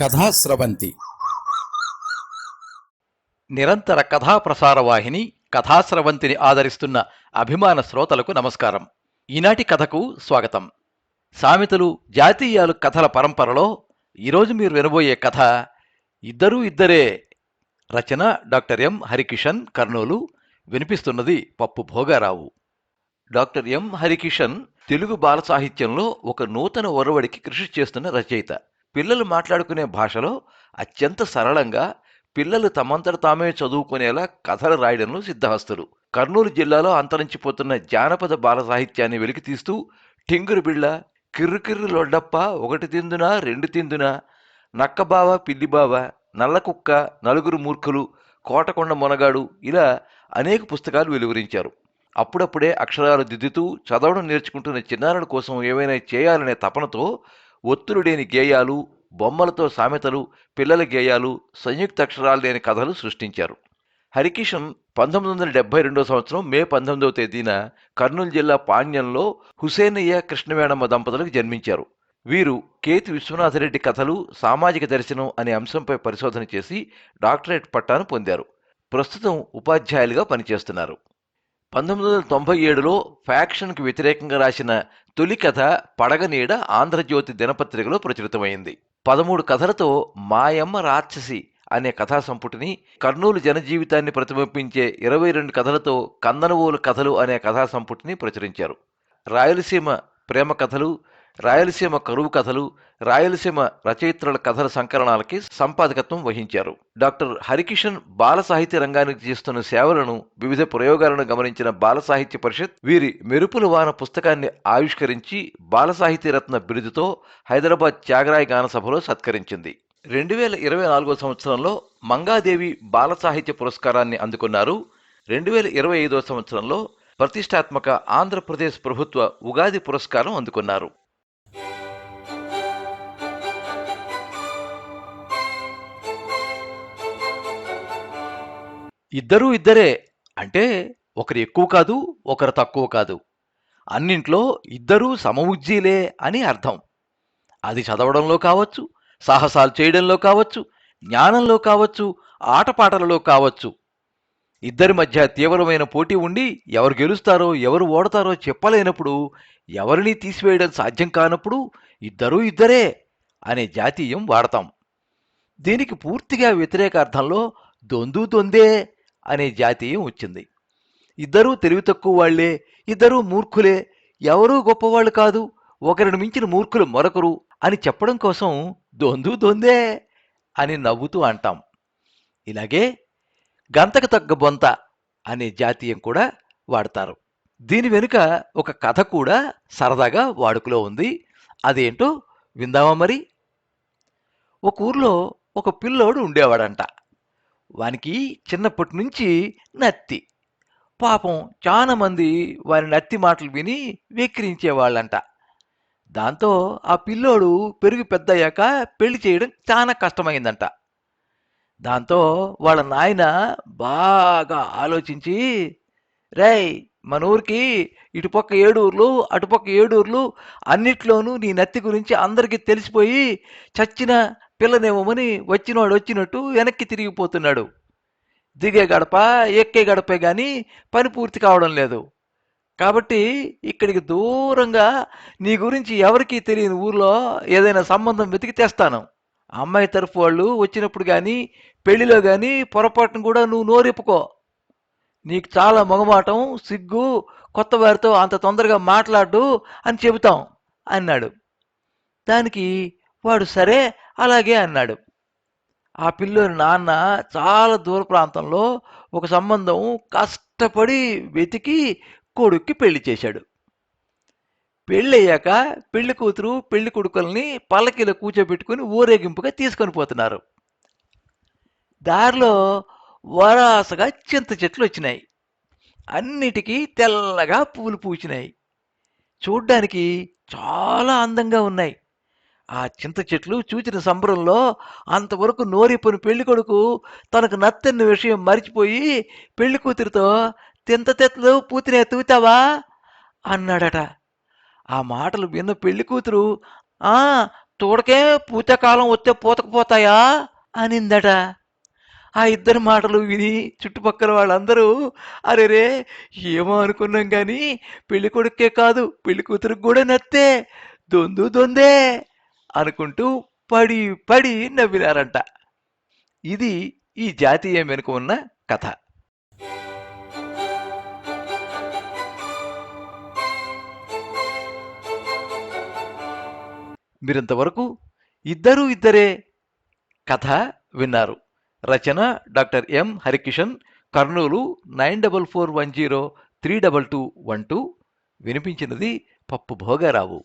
కథాస్రవంతి నిరంతర కథా ప్రసార వాహిని కథాస్రవంతిని ఆదరిస్తున్న అభిమాన శ్రోతలకు నమస్కారం. ఈనాటి కథకు స్వాగతం. సామెతలు జాతీయాలు కథల పరంపరలో ఈరోజు మీరు వినబోయే కథ ఇద్దరూ ఇద్దరే రచన డాక్టర్ ఎం. హరికిషన్ కర్నూలు వినిపిస్తున్నది పప్పు భోగారావు. Doctor M. హరికిషన్ తెలుగు బాల సాహిత్యంలో ఒక నూతన ఒరవడికి కృషి చేస్తున్న రచయిత. పిల్లలు మాట్లాడుకునే భాషలో అత్యంత సరళంగా పిల్లలు తమంతట తామే చదువుకునేలా కథలు రాయడంలో సిద్ధహస్తులు. కర్నూలు జిల్లాలో అంతరించిపోతున్న జానపద బాల సాహిత్యాన్ని వెలికితీస్తూ టింగురు బిళ్ళ కిర్రుకిర్రు లొడ్డప్ప ఒకటి తిందునా రెండు తిందునా నక్కబావ పిల్లిబావ నల్లకుక్క నలుగురు మూర్ఖులు కోటకొండ మొనగాడు ఇలా అనేక పుస్తకాలు వెలువరించారు. అప్పుడప్పుడే అక్షరాలు దిద్దుతూ చదవడం నేర్చుకుంటున్న చిన్నారుల కోసం ఏమైనా చేయాలనే తపనతో ఒత్తులు లేని గేయాలు బొమ్మలతో సామెతలు పిల్లల గేయాలు సంయుక్త అక్షరాలు లేని కథలు సృష్టించారు. హరికిషన్ పంతొమ్మిది వందల డెబ్బై రెండో సంవత్సరం మే పంతొమ్మిదవ తేదీన కర్నూలు జిల్లా పాణ్యంలో హుసేనయ్య కృష్ణవేణమ్మ దంపతులకు జన్మించారు. వీరు కేతి విశ్వనాథరెడ్డి కథలు సామాజిక దర్శనం అనే అంశంపై పరిశోధన చేసి డాక్టరేట్ పట్టాను పొందారు. ప్రస్తుతం ఉపాధ్యాయులుగా పనిచేస్తున్నారు. పంతొమ్మిది వందల తొంభై ఏడులో ఫ్యాక్షన్కు వ్యతిరేకంగా రాసిన తొలి కథ పడగనీడ ఆంధ్రజ్యోతి దినపత్రికలో ప్రచురితమైంది. పదమూడు కథలతో మాయమ్మ రాక్షసి అనే కథా సంపుటిని కర్నూలు జనజీవితాన్ని ప్రతిబింబించే ఇరవై రెండు కథలతో కందనవోలు కథలు అనే కథా సంపుటిని ప్రచురించారు. రాయలసీమ ప్రేమ కథలు రాయలసీమ కరువు కథలు రాయలసీమ రచయిత్రుల కథల సంకలనాలకి సంపాదకత్వం వహించారు. డాక్టర్ హరికిషన్ బాల సాహిత్య రంగానికి చేస్తున్న సేవలను వివిధ ప్రయోగాలను గమనించిన బాల సాహిత్య పరిషత్ వీరి మెరుపుల వాన పుస్తకాన్ని ఆవిష్కరించి బాల సాహిత్య రత్న బిరుదుతో హైదరాబాద్ త్యాగరాయ గాన సభలో సత్కరించింది. రెండు వేల ఇరవై నాలుగో సంవత్సరంలో మంగాదేవి బాల సాహిత్య పురస్కారాన్ని అందుకున్నారు. రెండు వేల ఇరవై ఐదో సంవత్సరంలో ప్రతిష్టాత్మక ఆంధ్రప్రదేశ్ ప్రభుత్వ ఉగాది పురస్కారం అందుకున్నారు. ఇద్దరూ ఇద్దరే. అంటే ఒకరు ఎక్కువ కాదు ఒకరు తక్కువ కాదు. అన్నింట్లో ఇద్దరూ సమవుజ్జీలే అని అర్థం. అది చదవడంలో కావచ్చు సాహసాలు చేయడంలో కావచ్చు జ్ఞానంలో కావచ్చు ఆటపాటలలో కావచ్చు. ఇద్దరి మధ్య తీవ్రమైన పోటీ ఉండి ఎవరు గెలుస్తారో ఎవరు ఓడతారో చెప్పలేనప్పుడు ఎవరిని తీసివేయడం సాధ్యం కానప్పుడు ఇద్దరూ ఇద్దరే అనే జాతీయం వాడతాం. దీనికి పూర్తిగా వ్యతిరేక అర్థంలో దొందు దొందే అనే జాతీయం వచ్చింది. ఇద్దరూ తెలివి తక్కువ వాళ్ళే ఇద్దరూ మూర్ఖులే ఎవరూ గొప్పవాళ్ళు కాదు ఒకరిని మించిన మూర్ఖులు మరొకరు అని చెప్పడం కోసం దొందు దొందే అని నవ్వుతూ అంటాం. ఇలాగే గంతకు తగ్గ బొంత అనే జాతీయం కూడా వాడతారు. దీని వెనుక ఒక కథ కూడా సరదాగా వాడుకలో ఉంది. అదేంటో విందామా మరి? ఒక ఊర్లో ఒక పిల్లోడు ఉండేవాడంట. వానికి చిన్నప్పటి నుంచి నత్తి. పాపం చాలామంది వారి నత్తి మాటలు విని వెక్కిరించేవాళ్ళంట. దాంతో ఆ పిల్లోడు పెరిగి పెద్దయ్యాక పెళ్ళి చేయడం చాలా కష్టమైందంట. దాంతో వాళ్ళ నాయన బాగా ఆలోచించి రేయ్ మన ఊరికి ఇటుపక్క ఏడూర్లు అటుపక్క ఏడూర్లు అన్నిట్లోనూ నీ నత్తి గురించి అందరికీ తెలిసిపోయి చచ్చిన పిల్లనేమోమని వచ్చినవాడు వచ్చినట్టు వెనక్కి తిరిగిపోతున్నాడు. దిగే గడప ఎక్కే గడపే కానీ పని పూర్తి కావడం లేదు. కాబట్టి ఇక్కడికి దూరంగా నీ గురించి ఎవరికీ తెలియని ఊర్లో ఏదైనా సంబంధం వెతికి తెస్తాను. అమ్మాయి తరఫు వాళ్ళు వచ్చినప్పుడు కానీ పెళ్ళిలో కానీ పొరపాటును కూడా నువ్వు నోరెప్పుకో. నీకు చాలా మొగమాటం సిగ్గు కొత్త వారితో అంత తొందరగా మాట్లాడు అని చెబుతాం అన్నాడు. దానికి వాడు సరే అలాగే అన్నాడు. ఆ పిల్లోని నాన్న చాలా దూర ప్రాంతంలో ఒక సంబంధం కష్టపడి వెతికి కొడుక్కి పెళ్ళి చేశాడు. పెళ్ళయ్యాక పెళ్ళి కూతురు పెళ్ళి కొడుకుల్ని పల్లకీలో కూర్చోబెట్టుకుని ఊరేగింపుగా తీసుకొని పోతున్నారు. దారిలో వరాసగా చింత చెట్లు వచ్చినాయి. అన్నిటికీ తెల్లగా పూలు పూచినాయి చూడ్డానికి చాలా అందంగా ఉన్నాయి. ఆ చింత చెట్లు చూచిన సంబరంలో అంతవరకు నోరిపోని పెళ్ళికొడుకు తనకు నత్తన్న విషయం మరిచిపోయి పెళ్ళి కూతురితో తింత తెత్తలు పూతినే తూతావా? అన్నాడట. ఆ మాటలు విన్న పెళ్ళి కూతురు ఆ తోడకే పూతకాలం వస్తే పూతకపోతాయా? అనిందట. ఆ ఇద్దరి మాటలు విని చుట్టుపక్కల వాళ్ళందరూ అరేరే ఏమో అనుకున్నాం కానీ పెళ్ళి కొడుకే కాదు పెళ్ళి కూతురికి కూడా నత్తే దొందు దొందే. అనుకుంటూ పడి పడి నవ్వినారంట. ఇది ఈ జాతీయం వెనుక ఉన్న కథ. మీరింతవరకు ఇద్దరు ఇద్దరే కథ విన్నారు. రచన doctor M Harikishan Kurnool nine double four one zero three double two one two. వినిపించినది Pappu Bhogarao.